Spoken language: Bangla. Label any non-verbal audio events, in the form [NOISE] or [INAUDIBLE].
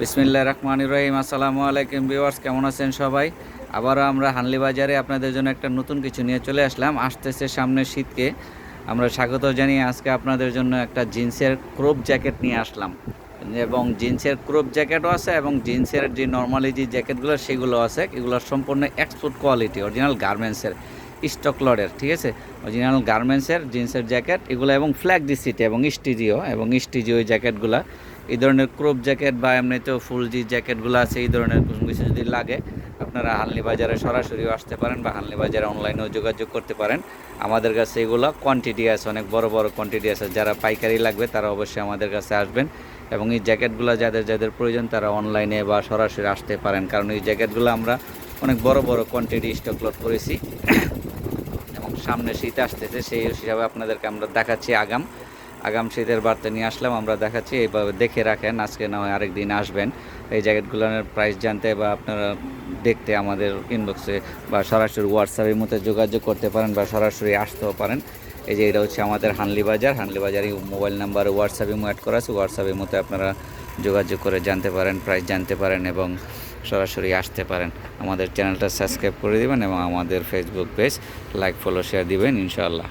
বিসমিল্লা রহমান রহিম। আসসালামু আলাইকুম ভিউয়ার্স, কেমন আছেন সবাই? আবারও আমরা হানলি বাজারে আপনাদের জন্য একটা নতুন কিছু নিয়ে চলে আসলাম। আসতেছে সামনে শীতকে। আমরা স্বাগত জানিয়ে আজকে আপনাদের জন্য একটা জিন্সের ক্রোপ জ্যাকেট নিয়ে আসলাম। এবং জিন্সের ক্রোপ জ্যাকেটও আছে এবং জিন্সের যে নর্মালি যে জ্যাকেটগুলো, সেগুলো আছে। এগুলো সম্পূর্ণ এক্সপোর্ট কোয়ালিটি অরিজিনাল গার্মেন্টসের স্টক লডের ঠিক আছে? অরিজিনাল গার্মেন্টসের জিন্সের জ্যাকেট, এগুলো এবং ফ্ল্যাগ ডিসিটে এবং স্টিজিও এবং স্টিজিও জ্যাকেটগুলো। এই ধরনের ক্রপ জ্যাকেট বা এমনিতেও ফুল যে জ্যাকেটগুলো আছে, এই ধরনের কিছু যদি লাগে, আপনারা হানলি বাজারে সরাসরিও আসতে পারেন বা হানলি বাজারে অনলাইনেও যোগাযোগ করতে পারেন। আমাদের কাছে এগুলো কোয়ান্টিটি আছে, অনেক বড় বড় কোয়ান্টিটি আছে। যারা পাইকারি লাগবে, তারা অবশ্যই আমাদের কাছে আসবেন। এবং এই জ্যাকেটগুলো যাদের যাদের প্রয়োজন, তারা অনলাইনে বা সরাসরি আসতে পারেন। কারণ এই জ্যাকেটগুলো আমরা অনেক বড় বড় কোয়ান্টিটি স্টক লোড করেছি। [COUGHS] এবং সামনে শীত আসতেছে, সেই হিসাবে আপনাদেরকে আমরা দেখাচ্ছি আগাম। আগাম শীতের বার্তা নিয়ে আসলাম। আমরা দেখাচ্ছি, এইভাবে দেখে রাখেন, আজকে না হয় আরেক দিন আসবেন। এই জ্যাকেটগুলোর প্রাইস জানতে বা আপনারা দেখতে আমাদের ইনবক্সে বা সরাসরি হোয়াটসঅ্যাপের মধ্যে যোগাযোগ করতে পারেন বা সরাসরি আসতেও পারেন। এই যে এটা হচ্ছে আমাদের হানলি বাজার। হানলি বাজারে মোবাইল নাম্বার হোয়াটসঅ্যাপে অ্যাড করা আছে। হোয়াটসঅ্যাপের মধ্যে আপনারা যোগাযোগ করে জানতে পারেন প্রাইস জানতে পারেন এবং সরাসরি আসতে পারেন। আমাদের চ্যানেলটা সাবস্ক্রাইব করে দিবেন এবং আমাদের Facebook page like follow share দিবেন, ইনশাআল্লাহ।